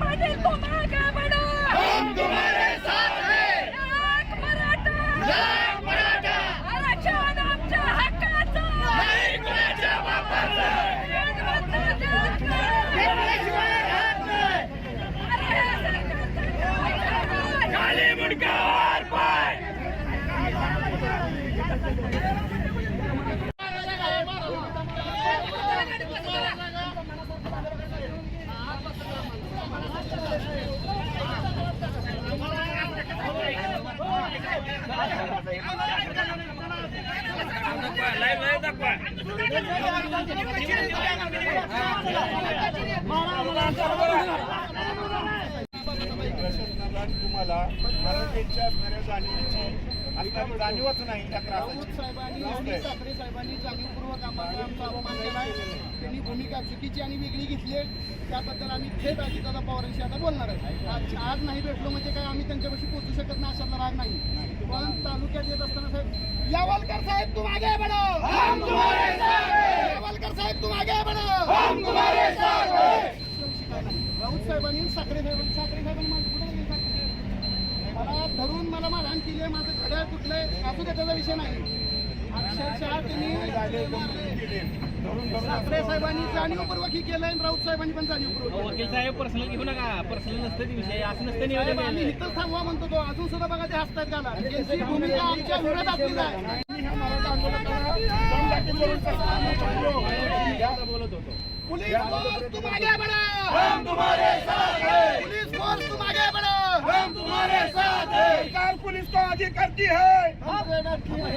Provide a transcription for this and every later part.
ประเด็นตัวมากการ तुम्हाला मराठ्यांच्या असणाऱ्या जाणीवीची असणारी जाणीवच नाही या राऊत त्रासाची साहेबांनी. ठाकरे साहेबांनी जाणीवपूर्वक आम्हाला आमचा अपमान केला आहे त्यांनी भूमिका चुकीची आणि वेगळी घेतली आहे त्याबद्दल आम्ही थेट अजितदादा पवारांशी आता बोलणार आहे. आज आज नाही भेटलो म्हणजे काय आम्ही त्यांच्यापाशी पोहोचू शकत नाही अशातला भाग नाही. पण तालुक्यात येत असताना साहेब यावलकर साहेब तुम आगे बढ़ो हम तुम्हारे साथ हैं यावलकर साहेब हैं काय नाही. राऊत साहेबांनी साखरे साहेबांनी साखरे साहेबांनी मला कुठे? मला धरून मला मारहाण केली आहे माझं घड्याळ कुठलंय असू त्याचा विषय नाही. अक्षरशः त्यांनी केले. साहेबांनी जाणीवपूर्वक ही केलंय आणि राऊत साहेबांनी पण जाणीवपूर्वक. वकील साहेब पर्सनल घेऊ नका. पर्सनल नसतं ते विषय. असं नसतं नियोजन आम्ही थांबवा म्हणतो तो. अजून सुद्धा बघा ते हसतात घाला त्यांची भूमिका आमच्या विरोधातलीच आहे. आणि ह्या मराठा आंदोलकाला दम दाखल करून कसं सांगतो. पुलिस फोर्स तुम आगे बढ़ो हम तुम्हारे साथ हैं। पुलिस फोर्स तुम आगे बढ़ो हम तुम्हारे साथ हैं सरकार पुलिस को आगे करती है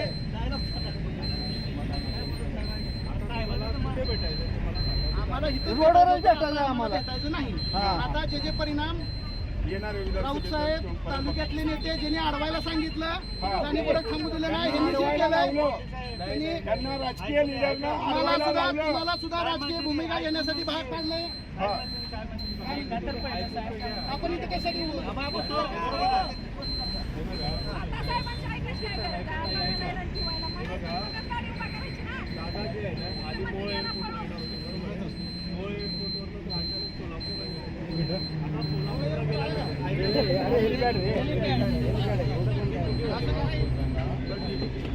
आम्हाला इथं रोडवरच भेटायचं आम्हाला. भेटायचं नाही हा. आता जे जे परिणाम येणार राऊत साहेब तालुक्यातले नेते ज्यांनी अडवायला सांगितलं. त्यांनी परत थांबू दिलं नाही ह्यांनी जे अडवायला केलंय लावलं. त्यांनी त्यांना राजकीय लिडरना मला सुद्धा लावलं. मला सुद्धा राजकीय भूमिका घेण्यासाठी भाग पाडलंय हा. आपण इथे कशासाठी उभं? साहेबांची ऐकायची दादा जे आहे ना आधी मोळ एअरपोर्ट येणार होते बरोबर मोळ एअरपोर्टवरनं अचानक सोलापूरला गेले. आता सोलापूरला गेल्यानंतर